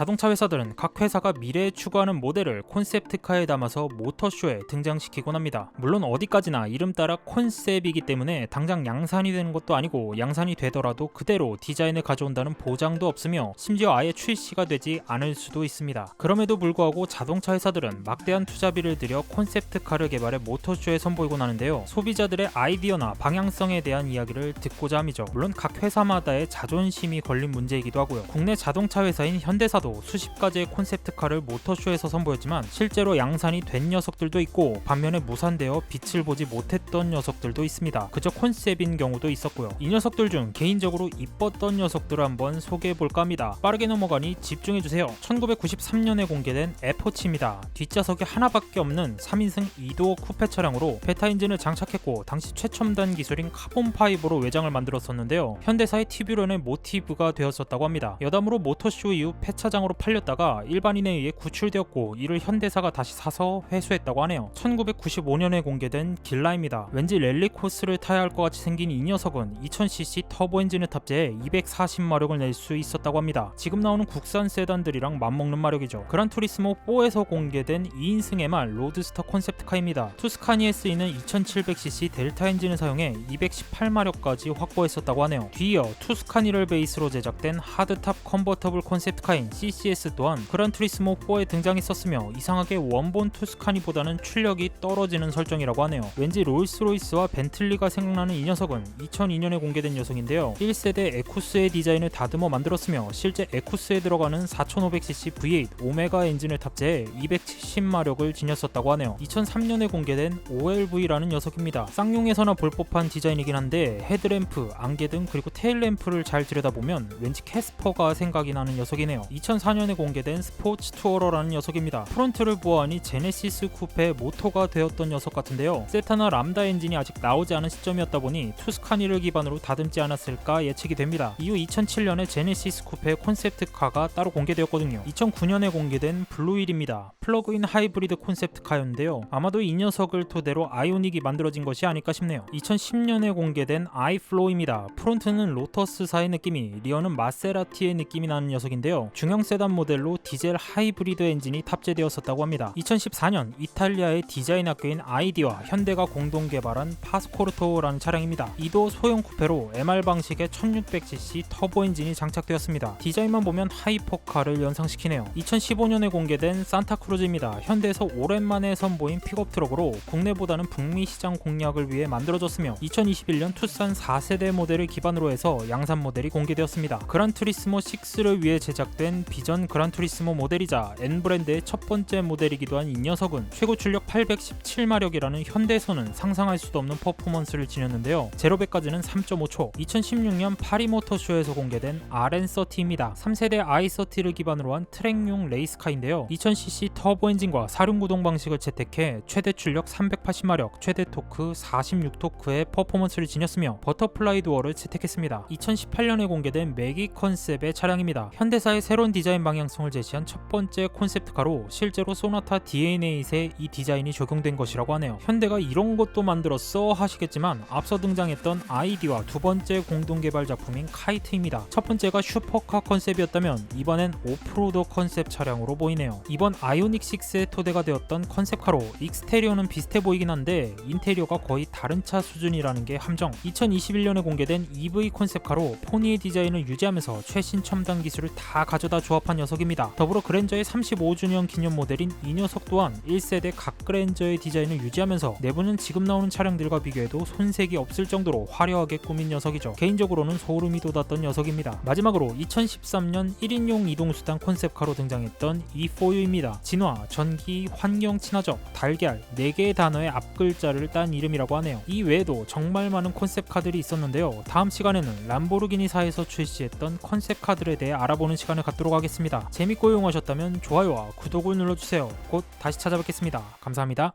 자동차 회사들은 각 회사가 미래에 추구하는 모델을 콘셉트카에 담아서 모터쇼에 등장시키곤 합니다. 물론 어디까지나 이름 따라 콘셉이기 때문에 당장 양산이 되는 것도 아니고 양산이 되더라도 그대로 디자인을 가져온다는 보장도 없으며 심지어 아예 출시가 되지 않을 수도 있습니다. 그럼에도 불구하고 자동차 회사들은 막대한 투자비를 들여 콘셉트카를 개발해 모터쇼에 선보이곤 하는데요. 소비자들의 아이디어나 방향성에 대한 이야기를 듣고자 함이죠. 물론 각 회사마다의 자존심이 걸린 문제이기도 하고요. 국내 자동차 회사인 현대사도 수십 가지의 콘셉트카를 모터쇼에서 선보였지만 실제로 양산이 된 녀석들도 있고 반면에 무산되어 빛을 보지 못했던 녀석들도 있습니다. 그저 컨셉인 경우도 있었고요. 이 녀석들 중 개인적으로 이뻤던 녀석들을 한번 소개해 볼까 합니다. 빠르게 넘어가니 집중해 주세요. 1993년에 공개된 F4입니다. 뒷좌석에 하나밖에 없는 3인승 2도어 쿠페 차량으로 베타 엔진을 장착했고 당시 최첨단 기술인 카본 파이브로 외장을 만들었었는데요. 현대사의 튜뷸런의 모티브가 되었었다고 합니다. 여담으로 모터쇼 이후 폐차장 으로 팔렸다가 일반인에 의해 구출되었고 이를 현대사가 다시 사서 회수했다고 하네요. 1995년에 공개된 길라입니다. 왠지 랠리 코스를 타야 할 것 같이 생긴 이 녀석은 2000cc 터보 엔진을 탑재해 240마력을 낼 수 있었다고 합니다. 지금 나오는 국산 세단들이랑 맞먹는 마력이죠. 그란투리스모 4에서 공개된 2인승 MR 로드스터 콘셉트카입니다. 투스카니에 쓰이는 2700cc 델타 엔진을 사용해 218마력까지 확보했었다고 하네요. 뒤이어 투스카니를 베이스로 제작된 하드탑 컨버터블 콘셉트카인 CCS 또한 그란투리스모 4에 등장했었으며 이상하게 원본 투스카니보다는 출력이 떨어지는 설정이라고 하네요. 왠지 롤스로이스와 벤틀리가 생각나는 이 녀석은 2002년에 공개된 녀석인데요. 1세대 에쿠스의 디자인을 다듬어 만들었으며 실제 에쿠스에 들어가는 4500cc V8 오메가 엔진을 탑재해 270마력을 지녔었다고 하네요. 2003년에 공개된 OLV라는 녀석입니다. 쌍용에서나 볼 법한 디자인이긴 한데 헤드램프, 안개 등 그리고 테일램프를 잘 들여다보면 왠지 캐스퍼가 생각이 나는 녀석이네요. 2004년에 공개된 스포츠 투어러라는 녀석입니다. 프론트를 보아하니 제네시스 쿠페의 모토가 되었던 녀석 같은데요. 세타나 람다 엔진이 아직 나오지 않은 시점이었다 보니 투스카니를 기반으로 다듬지 않았을까 예측이 됩니다. 이후 2007년에 제네시스 쿠페 콘셉트카가 따로 공개되었거든요. 2009년에 공개된 블루윌입니다. 플러그인 하이브리드 콘셉트카였는데요. 아마도 이 녀석을 토대로 아이오닉이 만들어진 것이 아닐까 싶네요. 2010년에 공개된 아이플로우입니다. 프론트는 로터스사의 느낌이, 리어는 마세라티의 느낌이 나는 녀석인데요. 중형 세단 모델로 디젤 하이브리드 엔진이 탑재되었었다고 합니다. 2014년 이탈리아의 디자인 학교인 아이디와 현대가 공동 개발한 파스코르토라는 차량입니다. 이도 소형 쿠페로 MR 방식의 1600cc 터보 엔진이 장착되었습니다. 디자인만 보면 하이퍼카를 연상시키네요. 2015년에 공개된 산타크루즈입니다. 현대에서 오랜만에 선보인 픽업 트럭으로 국내보다는 북미 시장 공략을 위해 만들어졌으며 2021년 투싼 4세대 모델을 기반으로 해서 양산 모델이 공개되었습니다. 그란투리스모 6를 위해 제작된 비전 그란투리스모 모델이자 N 브랜드의 첫 번째 모델이기도 한 이 녀석은 최고 출력 817마력이라는 현대에서는 상상할 수도 없는 퍼포먼스를 지녔는데요. 제로백까지는 3.5초. 2016년 파리 모터쇼에서 공개된 RN30입니다. 3세대 i30를 기반으로 한 트랙용 레이스카인데요. 2000cc 터보 엔진과 사륜 구동 방식을 채택해 최대 출력 380마력, 최대 토크 46토크의 퍼포먼스를 지녔으며 버터플라이 도어를 채택했습니다. 2018년에 공개된 매기 컨셉의 차량입니다. 현대사의 새로운 디자인 방향성을 제시한 첫 번째 콘셉트카로 실제로 소나타 DNA8에 이 디자인이 적용된 것이라고 하네요. 현대가 이런 것도 만들었어 하시겠지만 앞서 등장했던 아이디와 두 번째 공동 개발 작품인 카이트입니다. 첫 번째가 슈퍼카 컨셉이었다면 이번엔 오프로더 컨셉 차량으로 보이네요. 이번 아이오닉 6의 토대가 되었던 컨셉카로 익스테리어는 비슷해 보이긴 한데 인테리어가 거의 다른 차 수준이라는 게 함정. 2021년에 공개된 EV 컨셉카로 포니의 디자인을 유지하면서 최신 첨단 기술을 다 가져다 조합한 녀석입니다. 더불어 그랜저의 35주년 기념 모델인 이 녀석 또한 1세대 각 그랜저의 디자인을 유지하면서 내부는 지금 나오는 차량들과 비교해도 손색이 없을 정도로 화려하게 꾸민 녀석이죠. 개인적으로는 소름이 돋았던 녀석입니다. 마지막으로 2013년 1인용 이동수단 컨셉카로 등장했던 E4U입니다. 진화, 전기, 환경 친화적, 달걀 4개의 단어의 앞글자를 딴 이름이라고 하네요. 이 외에도 정말 많은 컨셉카들이 있었는데요. 다음 시간에는 람보르기니사에서 출시했던 컨셉카들에 대해 알아보는 시간을 갖도록 하겠습니다. 재밌고 유용하셨다면 좋아요와 구독을 눌러주세요. 곧 다시 찾아뵙겠습니다. 감사합니다.